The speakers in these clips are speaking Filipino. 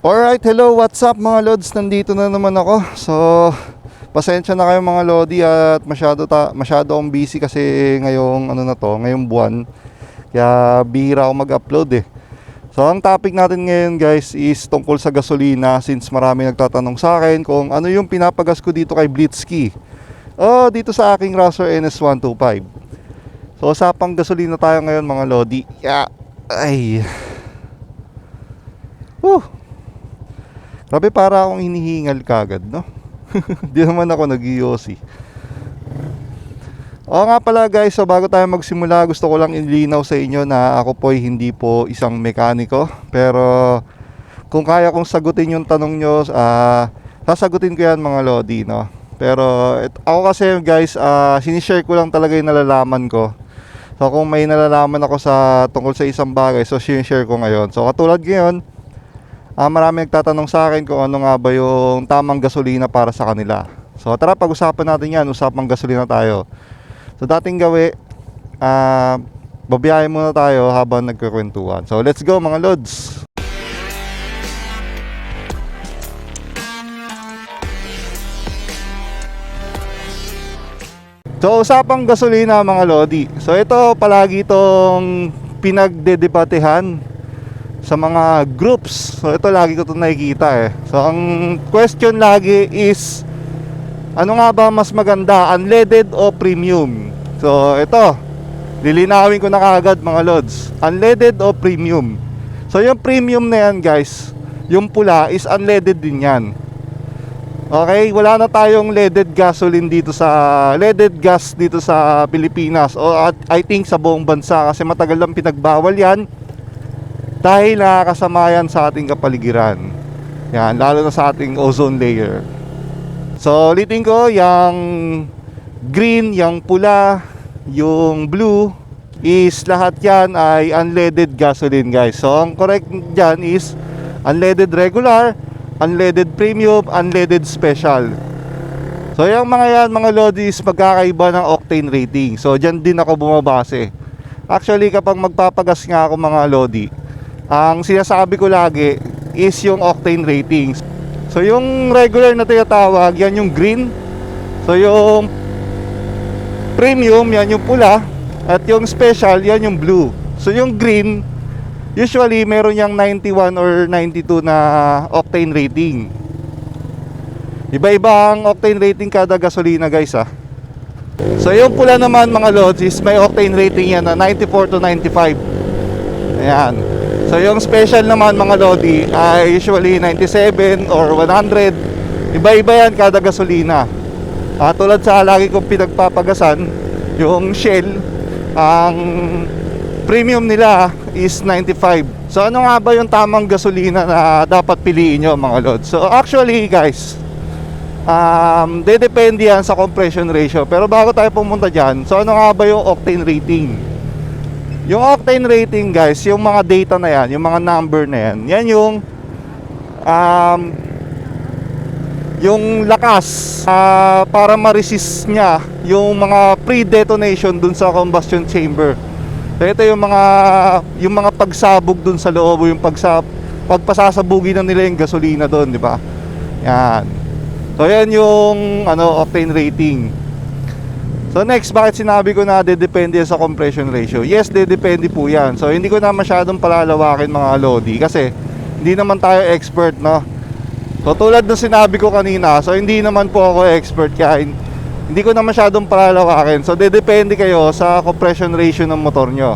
Alright, hello, what's up mga lods? Nandito na naman ako. So, pasensya na kayo mga lodi at masyado, ta masyado akong busy kasi ngayong ano na to, ngayong buwan. Kaya bihira ako mag-upload eh. So, ang topic natin ngayon guys is tungkol sa gasolina since marami nagtatanong sa akin kung ano yung pinapagas ko dito kay Blitzky. Oh, dito sa aking Racer NS125. So, usapang gasolina tayo ngayon mga lodi. Yeah. Ay. Whew. Grabe para akong hinihingal kagad, no? Di naman ako nag Oo nga pala guys, so bago tayo magsimula, gusto ko lang ilinaw sa inyo na ako po ay hindi po isang mekaniko. Pero kung kaya kong sagutin yung tanong nyo, ah, sasagutin ko yan mga lodi, no? Pero et, ako kasi guys, ah, sinishare ko lang talaga yung nalalaman ko. So kung may nalalaman ako sa tungkol sa isang bagay, so sinishare ko ngayon. So katulad ngayon, Ah, marami nagtatanong sa akin kung ano nga ba yung tamang gasolina para sa kanila. So tara pag-usapan natin yan, usapang gasolina tayo. So dating gawi, ah, babiyahe muna tayo habang nagkukwentuhan. So let's go mga lods! So usapang gasolina mga lodi. So ito palagi itong pinagdedebatehan sa mga groups. So ito lagi ko 'to nakikita eh. So ang question lagi is ano nga ba mas maganda, unleaded o premium? So ito, lilinawin ko na kagad mga lods. Unleaded o premium? So yung premium na yan guys, yung pula is unleaded din yan. Okay, wala na tayong leaded gasoline dito sa leaded gas dito sa Pilipinas o at I think sa buong bansa kasi matagal lang pinagbawal yan dahil nakakasama yan sa ating kapaligiran. Yan, lalo na sa ating ozone layer. So, ulitin ko, yung green, yung pula, yung blue, is lahat yan ay unleaded gasoline guys. So, ang correct dyan is unleaded regular, unleaded premium, unleaded special. So, yung mga yan, mga lodis, magkakaiba ng octane rating. So, dyan din ako bumabase. Actually, kapag magpapagas nga ako mga lodi, ang sinasabi ko lagi is yung octane ratings. So yung regular na tinatawag, yan yung green. So yung premium, yan yung pula. At yung special, yan yung blue. So yung green, usually meron yung 91 or 92 na octane rating. Iba-iba ang octane rating kada gasolina guys ah. So yung pula naman mga lods is may octane rating yan na 94 to 95. Ayan. So yung special naman mga Lodi ay usually 97 or 100. Iba-iba yan kada gasolina. Ah, tulad sa lagi kong pinagpapagasan, yung Shell, ang premium nila is 95. So ano nga ba yung tamang gasolina na dapat piliin nyo mga Lord? So actually guys, um, dedepende yan sa compression ratio. Pero bago tayo pumunta dyan, so ano nga ba yung octane rating? Yung octane rating guys, yung mga data na yan, yung mga number na yan, yan yung um, yung lakas ah, para ma-resist niya yung mga pre-detonation dun sa combustion chamber. So ito yung mga yung mga pagsabog dun sa loob, yung pagsa pagpasasabugin na nila yung gasolina doon, di ba? Yan. So yan yung ano octane rating. So next, bakit sinabi ko na dedepende sa compression ratio? Yes, dedepende po yan. So hindi ko na masyadong palalawakin mga lodi kasi hindi naman tayo expert, no? So tulad ng sinabi ko kanina, so hindi naman po ako expert kaya hin- hindi ko na masyadong palalawakin. So dedepende kayo sa compression ratio ng motor nyo.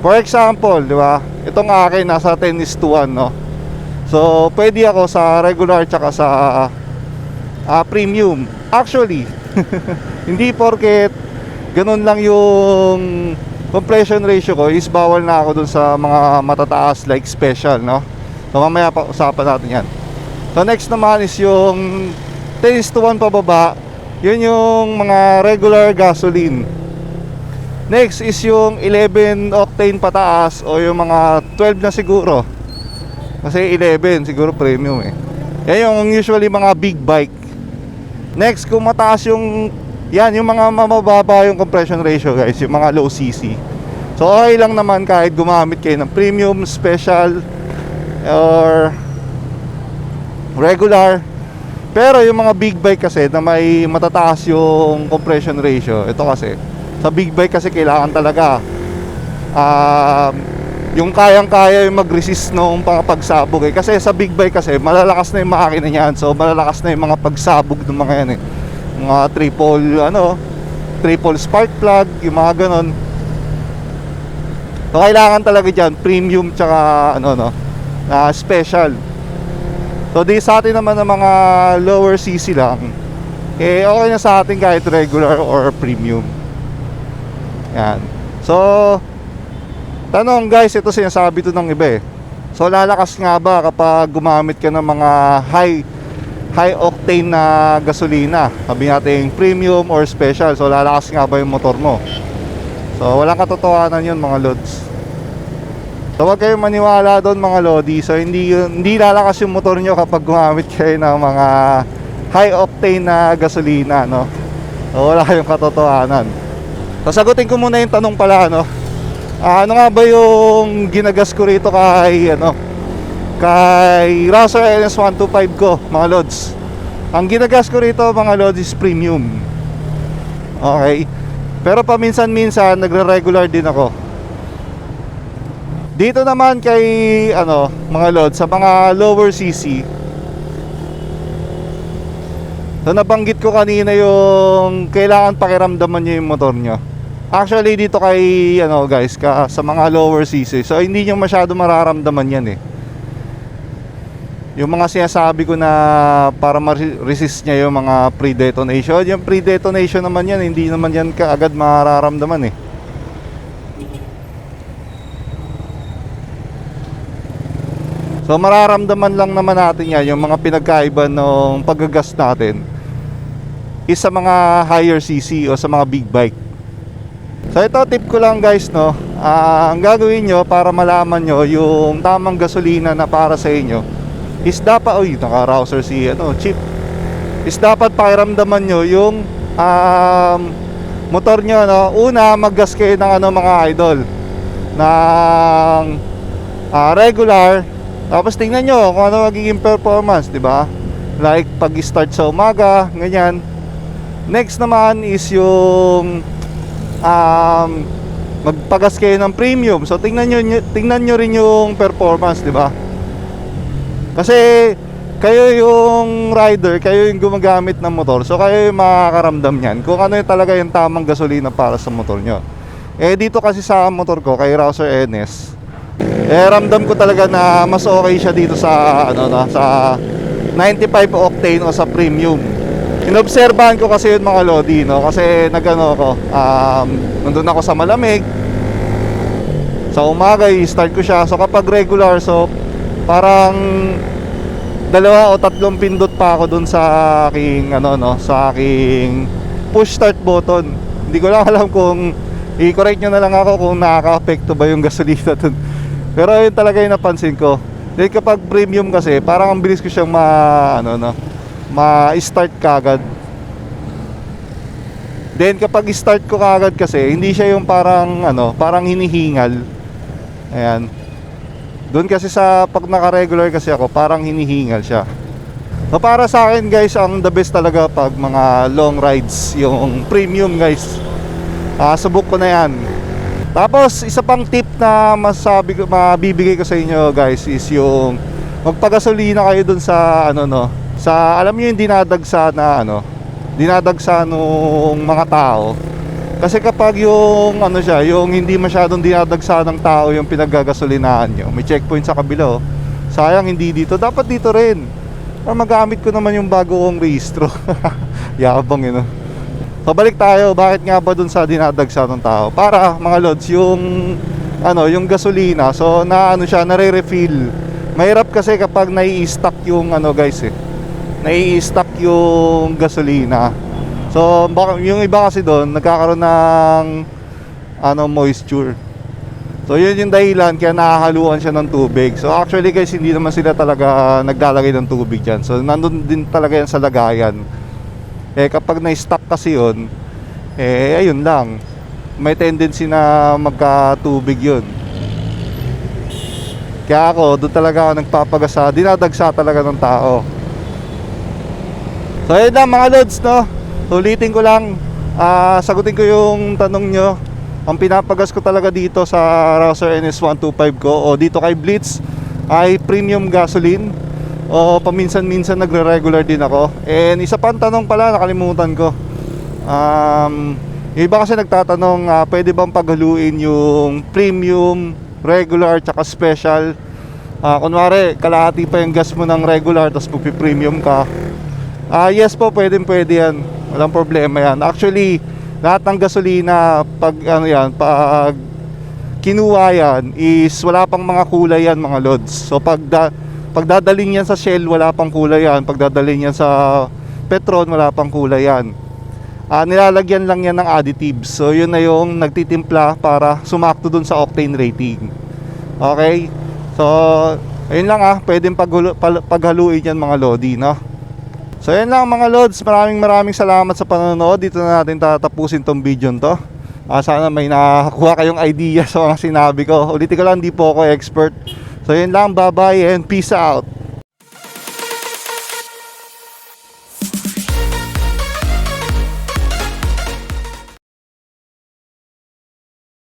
For example, di ba? Itong akin nasa 10 is to 1, no? So pwede ako sa regular tsaka sa ah, premium. Actually, hindi porket ganun lang yung compression ratio ko is bawal na ako dun sa mga matataas like special no? So mamaya pa usapan natin yan. So next naman is yung 10 is to 1 pababa. Yun yung mga regular gasoline. Next is yung 11 octane pataas o yung mga 12 na siguro. Kasi 11 siguro premium eh. Yan yung usually mga big bike. Next, kung mataas yung yan, yung mga mababa yung compression ratio guys, yung mga low CC. So okay lang naman kahit gumamit kayo ng premium, special or regular. Pero yung mga big bike kasi na may matataas yung compression ratio, ito kasi, sa big bike kasi kailangan talaga um, yung kayang-kaya yung mag-resist mga pagsabog eh. Kasi sa big bike kasi, malalakas na yung makina niyan. So, malalakas na yung mga pagsabog ng mga yan eh. Mga triple, ano, triple spark plug, yung mga ganon. So, kailangan talaga dyan, premium tsaka, ano, no, na special. So, di sa atin naman ng mga lower CC lang, eh, okay na sa atin kahit regular or premium. Yan. So, Tanong guys, ito sinasabi to ng iba eh. So lalakas nga ba kapag gumamit ka ng mga high high octane na gasolina? Sabi natin premium or special. So lalakas nga ba yung motor mo? So walang katotohanan yun mga lods. So huwag kayong maniwala doon mga lodi. So hindi hindi lalakas yung motor nyo kapag gumamit kayo ng mga high octane na gasolina, no? So wala kayong katotohanan. So ko muna yung tanong pala, no? Ah, ano nga ba yung ginagas ko rito kay ano kay Racer NS125 ko mga lods. Ang ginagas ko rito mga lods is premium. Okay. Pero paminsan-minsan nagre-regular din ako. Dito naman kay ano mga lods sa mga lower CC so nabanggit ko kanina yung kailangan pakiramdaman nyo yung motor nyo Actually dito kay ano guys ka sa mga lower CC. So hindi niyo masyado mararamdaman 'yan eh. Yung mga sinasabi ko na para ma-resist niya yung mga pre-detonation, yung pre-detonation naman yan, hindi naman yan kaagad mararamdaman eh. So mararamdaman lang naman natin yan, yung mga pinagkaiba ng paggagas natin is sa mga higher CC o sa mga big bike. So ito tip ko lang guys no. Ah, ang gagawin nyo para malaman nyo yung tamang gasolina na para sa inyo is dapat oy naka-rouser si ano chip. Is dapat pakiramdaman nyo yung um, motor nyo no. Una maggas kayo ng ano mga idol ng ah, regular tapos tingnan nyo kung ano magiging performance, di ba? Like pag start sa umaga, ganyan. Next naman is yung um, magpagas kayo ng premium. So tingnan nyo, tingnan nyo rin yung performance, di ba? Kasi kayo yung rider, kayo yung gumagamit ng motor. So kayo yung makakaramdam niyan kung ano yung talaga yung tamang gasolina para sa motor nyo. Eh dito kasi sa motor ko, kay Rouser NS, eh ramdam ko talaga na mas okay siya dito sa ano na sa 95 octane o sa premium. Inobserbahan ko kasi yun mga lodi, no? Kasi nagano ako, um, nandun ako sa malamig. Sa umaga, i-start ko siya. So kapag regular, so parang dalawa o tatlong pindot pa ako dun sa aking ano no, sa aking push start button. Hindi ko lang alam kung i-correct nyo na lang ako kung nakaka-apekto ba yung gasolina dun. Pero yun talaga yung napansin ko. Then kapag premium kasi, parang ang bilis ko siyang ma ano no, ma-start kagad. Then kapag start ko kagad kasi, hindi siya yung parang ano, parang hinihingal. Ayan. Doon kasi sa pag naka-regular kasi ako, parang hinihingal siya. So para sa akin guys, ang the best talaga pag mga long rides, yung premium guys. Ah, subok ko na 'yan. Tapos isa pang tip na masabi mabibigay ko sa inyo guys is yung magpagasolina kayo dun sa ano no, sa alam niyo yung dinadagsa na ano, dinadagsa nung mga tao. Kasi kapag yung ano siya, yung hindi masyadong dinadagsa ng tao yung pinaggagasolinahan nyo, may checkpoint sa kabila oh. Sayang hindi dito, dapat dito rin. Para magamit ko naman yung bago kong rehistro. Yabang yun oh. Pabalik tayo, bakit nga ba dun sa dinadagsa ng tao? Para mga lods, yung ano, yung gasolina, so na ano siya, nare-refill. Mahirap kasi kapag nai-stock yung ano guys eh. Nai-stock yung gasolina. So, yung iba kasi doon, nagkakaroon ng ano, moisture. So, yun yung dahilan kaya nakahaluan siya ng tubig. So, actually guys, hindi naman sila talaga naglalagay ng tubig dyan. So, nandun din talaga yan sa lagayan. Eh, kapag na-stock kasi yun, eh, ayun lang. May tendency na magka-tubig yun. Kaya ako, doon talaga ako nagpapagasa, dinadagsa talaga ng tao. So ayun lang mga lods no. Ulitin ko lang ah, sagutin ko yung tanong nyo. Ang pinapagas ko talaga dito sa Rouser NS125 ko o dito kay Blitz ay premium gasoline o paminsan-minsan nagre-regular din ako. And isa pang tanong pala nakalimutan ko. Um, yung iba kasi nagtatanong ah, pwede bang paghaluin yung premium, regular, tsaka special. Ah, kunwari, kalahati pa yung gas mo ng regular tapos magpi-premium ka. Ah, yes po, pwedeng pwede yan. Walang problema yan. Actually, lahat ng gasolina pag ano yan, pag kinuha yan is wala pang mga kulay yan mga lods. So pag da, pag dadaling yan sa Shell, wala pang kulay yan. Pag dadaling yan sa Petron, wala pang kulay yan. Ah, nilalagyan lang yan ng additives. So yun na yung nagtitimpla para sumakto dun sa octane rating. Okay? So, ayun lang ah, pwedeng paghaluin yan mga lodi, no? So yan lang mga lods, maraming maraming salamat sa panonood. Dito na natin tatapusin tong video to. Ah, sana may nakakuha kayong idea sa mga sinabi ko. Ulitin ko lang, di po ako expert. So yun lang, bye bye and peace out.